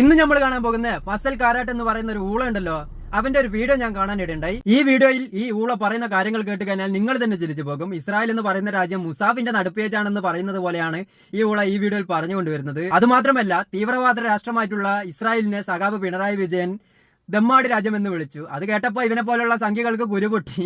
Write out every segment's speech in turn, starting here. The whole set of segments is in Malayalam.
ഇന്ന് നമ്മൾ കാണാൻ പോകുന്ന ഫസൽ കാരാട്ട് എന്ന് പറയുന്ന ഒരു ഊള ഉണ്ടല്ലോ. അവന്റെ ഒരു വീഡിയോ ഞാൻ കാണാനിടയുണ്ടായി ഈ വീഡിയോയിൽ ഈ ഊള പറയുന്ന കാര്യങ്ങൾ കേട്ട് കഴിഞ്ഞാൽ നിങ്ങൾ തന്നെ ചിരിച്ചു പോകും. ഇസ്രായേൽ എന്ന് പറയുന്ന രാജ്യം മുസാഫിന്റെ നടുപ്പേജാണെന്ന് പറയുന്നത് പോലെയാണ് ഈ ഊള ഈ വീഡിയോയിൽ പറഞ്ഞുകൊണ്ടുവരുന്നത്. അതുമാത്രമല്ല തീവ്രവാദ രാഷ്ട്രമായിട്ടുള്ള ഇസ്രായേലിനെ സഖാബ് പിണറായി വിജയൻ ദമ്മാടി രാജ്യം എന്ന് വിളിച്ചു. അത് കേട്ടപ്പോൾ ഇവനെ പോലുള്ള സംഖ്യകൾക്ക് കുരുപൊട്ടി.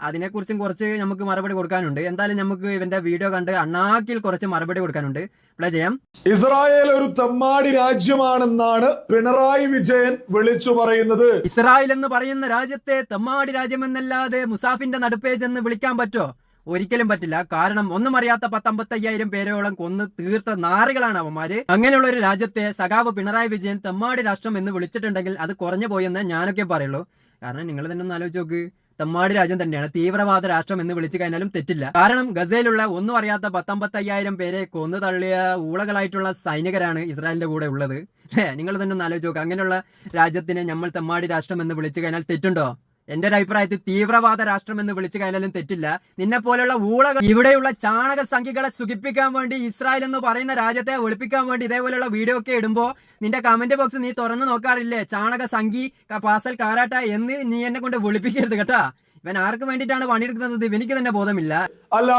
അതിനെക്കുറിച്ചും കുറച്ച് നമുക്ക് മറുപടി കൊടുക്കാനുണ്ട്. എന്തായാലും നമുക്ക് ഇവന്റെ വീഡിയോ കണ്ട് അണ്ണാക്കിൽ കുറച്ച് മറുപടി കൊടുക്കാനുണ്ട്. പ്ലേ ചെയ്യാം. ഇസ്രായേൽ ഒരു തെമ്മാടി രാജ്യമാണെന്നാണ് പിണറായി വിജയൻ വിളിച്ചു പറയുന്നത്. ഇസ്രായേൽ എന്ന് പറയുന്ന രാജ്യത്തെ തെമ്മാടി രാജ്യമെന്നല്ലാതെ മുസാഫിന്റെ നടുപ്പേജ് എന്ന് വിളിക്കാൻ പറ്റോ? ഒരിക്കലും പറ്റില്ല. കാരണം ഒന്നും അറിയാത്ത പത്തമ്പത്തയ്യായിരം പേരോളം കൊന്ന് തീർത്ത നാറികളാണ് അവന്മാര്. അങ്ങനെയുള്ള ഒരു രാജ്യത്തെ സഖാവ് പിണറായി വിജയൻ തെമ്മാടി രാഷ്ട്രം എന്ന് വിളിച്ചിട്ടുണ്ടെങ്കിൽ അത് കുറഞ്ഞു പോയെന്ന് ഞാനൊക്കെ പറയുള്ളൂ. കാരണം നിങ്ങൾ തന്നെ ഒന്ന് ആലോചിച്ച് നോക്ക്. തെമ്മാടി രാജ്യം തന്നെയാണ്. തീവ്രവാദ രാഷ്ട്രം എന്ന് വിളിച്ചു കഴിഞ്ഞാലും തെറ്റില്ല. കാരണം ഗസയിലുള്ള ഒന്നും അറിയാത്ത പത്തമ്പത്തയ്യായിരം പേരെ കൊന്നു തള്ളിയ ഊളകളായിട്ടുള്ള സൈനികരാണ് ഇസ്രായേലിന്റെ കൂടെ ഉള്ളത്. നിങ്ങൾ തന്നെ ഒന്ന് ആലോചിച്ച് നോക്ക്. അങ്ങനെയുള്ള രാജ്യത്തിനെ നമ്മൾ തെമ്മാടി രാഷ്ട്രം എന്ന് വിളിച്ചു കഴിഞ്ഞാൽ തെറ്റുണ്ടോ? എന്റെ ഒരു അഭിപ്രായത്തിൽ തീവ്രവാദ രാഷ്ട്രം എന്ന് വിളിച്ചു കഴിഞ്ഞാലും തെറ്റില്ല. നിന്നെ പോലെയുള്ള ഊളകൾ ഇവിടെയുള്ള ചാണക സംഖ്യകളെ സുഖിപ്പിക്കാൻ വേണ്ടി ഇസ്രായേൽ എന്ന് പറയുന്ന രാജ്യത്തെ ഒളിപ്പിക്കാൻ വേണ്ടി ഇതേപോലെയുള്ള വീഡിയോ ഒക്കെ ഇടുമ്പോ നിന്റെ കമന്റ് ബോക്സ് നീ തുറന്നു നോക്കാറില്ലേ? ചാണക സംഖി ക- പാസൽ കാരാട്ട എന്ന് നീ എന്നെ കൊണ്ട് വിളിപ്പിക്കരുത് കേട്ടാ. ഇവൻ ആർക്ക് വേണ്ടിയിട്ടാണ് പണിയെടുക്കുന്നത്? ഇവനിക്ക് തന്നെ ബോധമില്ല. അല്ല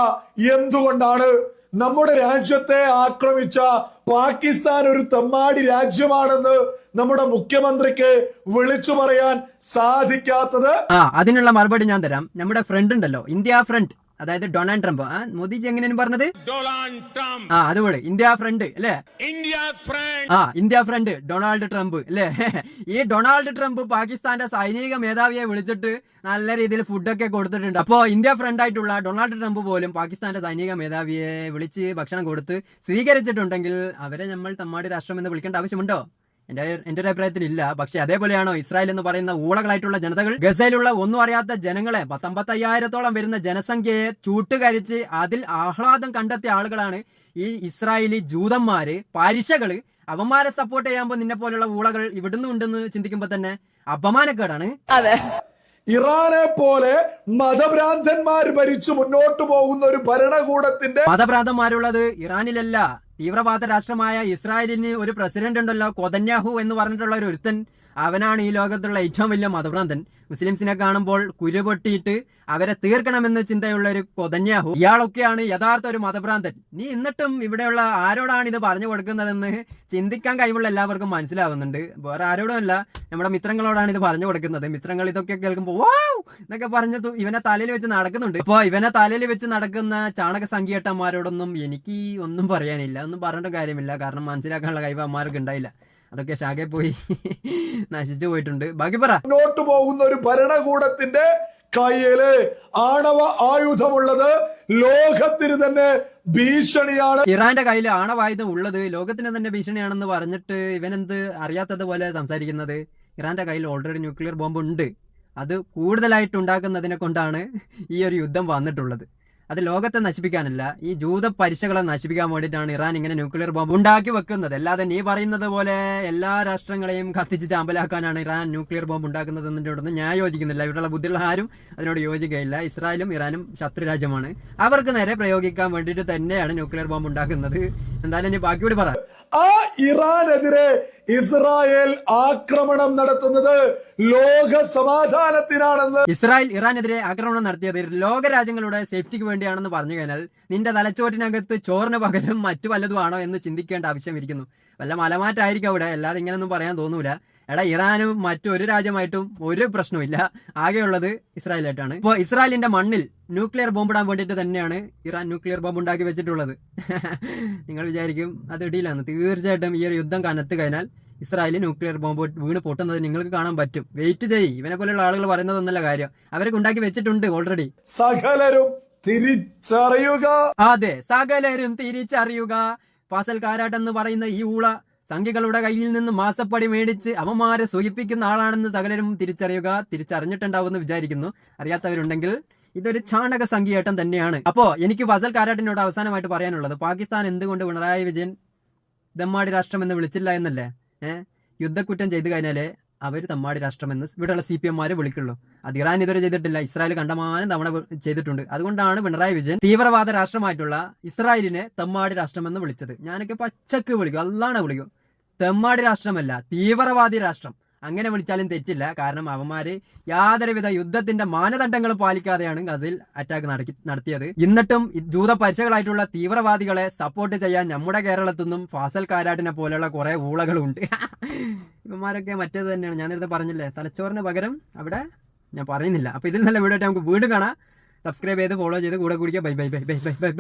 എന്തുകൊണ്ടാണ് നമ്മുടെ രാജ്യത്തെ ആക്രമിച്ച പാകിസ്ഥാൻ ഒരു തെമ്മാടി രാജ്യമാണെന്ന് നമ്മുടെ മുഖ്യമന്ത്രിക്ക് വിളിച്ചു പറയാൻ സാധിക്കാത്തത് ആ അതിനുള്ള മറുപടി ഞാൻ തരാം. നമ്മുടെ ഫ്രണ്ട് ഉണ്ടല്ലോ ഇന്ത്യ ഫ്രണ്ട് അതായത് ഡൊണാൾഡ് ട്രംപ്. ആ മോദിജി എങ്ങനെയാണ് പറഞ്ഞത്? Donald Trump. ആ അതുപോലെ. ഇന്ത്യ ഫ്രണ്ട് അല്ലേ? ആ ഇന്ത്യ ഫ്രണ്ട് ഡൊണാൾഡ് ട്രംപ് അല്ലേ? ഈ ഡൊണാൾഡ് ട്രംപ് പാകിസ്ഥാന്റെ സൈനിക മേധാവിയെ വിളിച്ചിട്ട് നല്ല രീതിയിൽ ഫുഡൊക്കെ കൊടുത്തിട്ടുണ്ട്. അപ്പോ ഇന്ത്യ ഫ്രണ്ട് ആയിട്ടുള്ള ഡൊണാൾഡ് ട്രംപ് പോലും പാകിസ്ഥാന്റെ സൈനിക മേധാവിയെ വിളിച്ച് ഭക്ഷണം കൊടുത്ത് സ്വീകരിച്ചിട്ടുണ്ടെങ്കിൽ അവരെ നമ്മൾ തമ്മാടി രാഷ്ട്രം എന്ന് വിളിക്കേണ്ട ആവശ്യമുണ്ടോ? എന്റെ എന്റെ ഒരു അഭിപ്രായത്തിൽ ഇല്ല പക്ഷെ അതേപോലെയാണോ ഇസ്രായേൽ എന്ന് പറയുന്ന ഊളകളായിട്ടുള്ള ജനതകൾ? ഗസയിലുള്ള ഒന്നും അറിയാത്ത ജനങ്ങളെ പത്തൊമ്പത്തയ്യായിരത്തോളം വരുന്ന ജനസംഖ്യയെ ചൂട്ടുകരിച്ച് അതിൽ ആഹ്ലാദം കണ്ടെത്തിയ ആളുകളാണ് ഈ ഇസ്രായേലി ജൂതന്മാര് പാരിശകൾ. അവന്മാരെ സപ്പോർട്ട് ചെയ്യാൻ നിന്നെ പോലുള്ള ഊളകൾ ഇവിടുന്ന് ഉണ്ടെന്ന് ചിന്തിക്കുമ്പോ തന്നെ അപമാനക്കേടാണ്. ഇറാനെ പോലെ മതഭ്രാന്തന്മാർ ഭരിച്ചു മുന്നോട്ട് പോകുന്ന ഒരു ഭരണകൂടത്തിന്റെ മതഭ്രാന്തന്മാരുള്ളത് ഇറാനിലല്ല. തീവ്രവാദ രാഷ്ട്രമായ ഇസ്രായേലിന് ഒരു പ്രസിഡന്റ് ഉണ്ടല്ലോ കൊതന്യാഹു എന്ന് പറഞ്ഞിട്ടുള്ള ഒരു ഒരുത്തൻ അവനാണ് ഈ ലോകത്തുള്ള ഏറ്റവും വലിയ മതഭ്രാന്തൻ. മുസ്ലിംസിനെ കാണുമ്പോൾ കുരുപൊട്ടിയിട്ട് അവരെ തീർക്കണമെന്ന് ചിന്തയുള്ള ഒരു കൊതന്യാഹു ഇയാളൊക്കെയാണ് യഥാർത്ഥ ഒരു മതഭ്രാന്തൻ. നീ എന്നിട്ടും ഇവിടെയുള്ള ആരോടാണ് ഇത് പറഞ്ഞു കൊടുക്കുന്നതെന്ന് ചിന്തിക്കാൻ കഴിവുള്ള എല്ലാവർക്കും മനസ്സിലാവുന്നുണ്ട്. വേറെ ആരോടുമല്ല നമ്മുടെ മിത്രങ്ങളോടാണ് ഇത് പറഞ്ഞു കൊടുക്കുന്നത്. മിത്രങ്ങൾ ഇതൊക്കെ കേൾക്കുമ്പോൾ ഓ എന്നൊക്കെ പറഞ്ഞ് ഇവനെ തലയിൽ വെച്ച് നടക്കുന്നുണ്ട്. അപ്പോ ഇവനെ തലയിൽ വെച്ച് നടക്കുന്ന ചാണക സംഖ്യേട്ടന്മാരോടൊന്നും എനിക്ക് ഒന്നും പറയാനില്ല. ഒന്നും പറഞ്ഞിട്ട് കാര്യമില്ല. കാരണം മനസ്സിലാക്കാനുള്ള കഴിവ് അമ്മമാർക്ക് ഉണ്ടായില്ല. അതൊക്കെ ശാഖയിൽ പോയി നശിച്ചു പോയിട്ടുണ്ട്. ബാക്കി പറ. മുന്നോട്ട് പോകുന്ന ഒരു ഭരണകൂടത്തിന്റെ കയ്യിൽ ആണവ ആയുധമുള്ളത്. ലോകത്തിന് തന്നെ ഭീഷണിയാണ്. ഇറാന്റെ കയ്യിൽ ആണവായുധം ഉള്ളത്. ലോകത്തിന് തന്നെ ഭീഷണിയാണെന്ന് പറഞ്ഞിട്ട് ഇവനെന്ത് അറിയാത്തത് പോലെ സംസാരിക്കുന്നത്? ഇറാന്റെ കയ്യിൽ ഓൾറെഡി ന്യൂക്ലിയർ ബോംബ് ഉണ്ട്. അത് കൂടുതലായിട്ട് ഉണ്ടാക്കുന്നതിനെ കൊണ്ടാണ് ഈ ഒരു യുദ്ധം വന്നിട്ടുള്ളത്. അത് ലോകത്തെ നശിപ്പിക്കാനല്ല ഈ ജൂത പരിശകളെ നശിപ്പിക്കാൻ വേണ്ടിയിട്ടാണ് ഇറാൻ ഇങ്ങനെ ന്യൂക്ലിയർ ബോംബ് ഉണ്ടാക്കി വെക്കുന്നത്. അല്ലാതെ നീ പറയുന്നത് പോലെ എല്ലാ രാഷ്ട്രങ്ങളെയും കത്തിച്ച് ചാമ്പലാക്കാനാണ് ഇറാൻ ന്യൂക്ലിയർ ബോംബ് ഉണ്ടാക്കുന്നത് എന്നതിനോടൊന്നും ഞാൻ യോജിക്കുന്നില്ല. ഇവിടെയുള്ള ബുദ്ധിയുള്ള ആരും അതിനോട് യോജിക്കുകയില്ല. ഇസ്രായേലും ഇറാനും ശത്രു രാജ്യമാണ്. അവർക്ക് നേരെ പ്രയോഗിക്കാൻ വേണ്ടിയിട്ട് തന്നെയാണ് ന്യൂക്ലിയർ ബോംബ് ഉണ്ടാക്കുന്നത്. എന്തായാലും ഇനി ബാക്കിയോട് പറ. ആ ഇറാനെതിരെ ഇസ്രായേൽ ആക്രമണം നടത്തുന്നത് ലോക സമാധാനത്തിനാണെന്ന് ഇസ്രായേൽ ഇറാനെതിരെ ആക്രമണം നടത്തിയത് ലോകരാജ്യങ്ങളുടെ സേഫ്റ്റിക്ക് വേണ്ടിയാണെന്ന് പറഞ്ഞു കഴിഞ്ഞാൽ നിന്റെ തലച്ചോറ്റിനകത്ത് ചോറിന് പകരം മറ്റു വല്ലതുമാണോ എന്ന് ചിന്തിക്കേണ്ട ആവശ്യം ഇരിക്കുന്നു. വല്ല മലമാറ്റായിരിക്കും അവിടെ. അല്ലാതെ ഇങ്ങനെയൊന്നും പറയാൻ തോന്നൂല. എടാ ഇറാനും മറ്റൊരു രാജ്യമായിട്ടും ഒരു പ്രശ്നമില്ല ആകെയുള്ളത് ഇസ്രായേലായിട്ടാണ്. ഇപ്പോൾ ഇസ്രായേലിന്റെ മണ്ണിൽ ന്യൂക്ലിയർ ബോംബ് ഇടാൻ വേണ്ടിയിട്ട് തന്നെയാണ് ഇറാൻ ന്യൂക്ലിയർ ബോംബ് ഉണ്ടാക്കി വെച്ചിട്ടുള്ളത്. നിങ്ങൾ വിചാരിക്കും അത് ഇടിയിലാണ് തീർച്ചയായിട്ടും ഈ ഒരു യുദ്ധം കനത്ത് കഴിഞ്ഞാൽ ഇസ്രായേലിൽ ന്യൂക്ലിയർ ബോംബ് വീണ് പൊട്ടുന്നത് നിങ്ങൾക്ക് കാണാൻ പറ്റും. വെയിറ്റ് ചെയ്യ്. ഇവനെ പോലെയുള്ള ആളുകൾ പറയുന്നതൊന്നല്ല കാര്യം. അവരൊക്കെ ഉണ്ടാക്കി വെച്ചിട്ടുണ്ട് ഓൾറെഡി സകലരും തിരിച്ചറിയുക. അതെ. സകലരും തിരിച്ചറിയുക. ഫാസൽ കാരാട്ട് എന്ന് പറയുന്ന ഈ ഊള സംഖ്യകളുടെ കയ്യിൽ നിന്ന് മാസപ്പടി മേടിച്ച് അവന്മാരെ സൂചിപ്പിക്കുന്ന ആളാണെന്ന് സകലരും തിരിച്ചറിയുക തിരിച്ചറിഞ്ഞിട്ടുണ്ടാവുമെന്ന് വിചാരിക്കുന്നു. അറിയാത്തവരുണ്ടെങ്കിൽ ഇതൊരു ചാണക സംഖ്യയേട്ടം തന്നെയാണ്. അപ്പോ എനിക്ക് ഫസൽ കാരാട്ടിനോട് അവസാനമായിട്ട് പറയാനുള്ളത് പാകിസ്ഥാൻ എന്തുകൊണ്ട് പിണറായി വിജയൻ ദമ്മാടി രാഷ്ട്രം എന്ന് വിളിച്ചില്ല എന്നല്ലേ? ഏഹ് യുദ്ധക്കുറ്റം ചെയ്തു കഴിഞ്ഞാലേ അവർ തമ്മാടി രാഷ്ട്രമെന്ന് ഇവിടെയുള്ള സി പി എംമാരെ വിളിക്കുള്ളൂ. അത് ഇറാൻ ഇതുവരെ ചെയ്തിട്ടില്ല. ഇസ്രായേൽ കണ്ടമാനം തവണ ചെയ്തിട്ടുണ്ട്. അതുകൊണ്ടാണ് പിണറായി വിജയൻ തീവ്രവാദ രാഷ്ട്രമായിട്ടുള്ള ഇസ്രായേലിനെ തമ്മാടി രാഷ്ട്രമെന്ന് വിളിച്ചത്. ഞാനൊക്കെ പച്ചക്ക് വിളിക്കും. അല്ലാണ് വിളിക്കും. തെമ്മാടി രാഷ്ട്രമല്ല തീവ്രവാദി രാഷ്ട്രം. അങ്ങനെ വിളിച്ചാലും തെറ്റില്ല. കാരണം അവന്മാര് യാതൊരുവിധ യുദ്ധത്തിന്റെ മാനദണ്ഡങ്ങളും പാലിക്കാതെയാണ് ഗസിൽ അറ്റാക്ക് നടക്കി നടത്തിയത്. എന്നിട്ടും ജൂത പരിശകളായിട്ടുള്ള തീവ്രവാദികളെ സപ്പോർട്ട് ചെയ്യാൻ നമ്മുടെ കേരളത്തിൽ നിന്നും ഫാസൽ കാരാട്ടിനെ പോലെയുള്ള കുറെ ഊളകളുണ്ട്. ഇവന്മാരൊക്കെ മറ്റേത് തന്നെയാണ്. ഞാൻ നേരത്തെ പറഞ്ഞില്ലേ തലച്ചോറിന് പകരം അവിടെ ഞാൻ പറയുന്നില്ല. അപ്പൊ ഇതിൽ നല്ല വീഡിയോ നമുക്ക് വീട് കാണാം. സബ്സ്ക്രൈബ് ചെയ്ത് ഫോളോ ചെയ്ത് കൂടെ കുടിക്കുക bye bye bye bye bye bye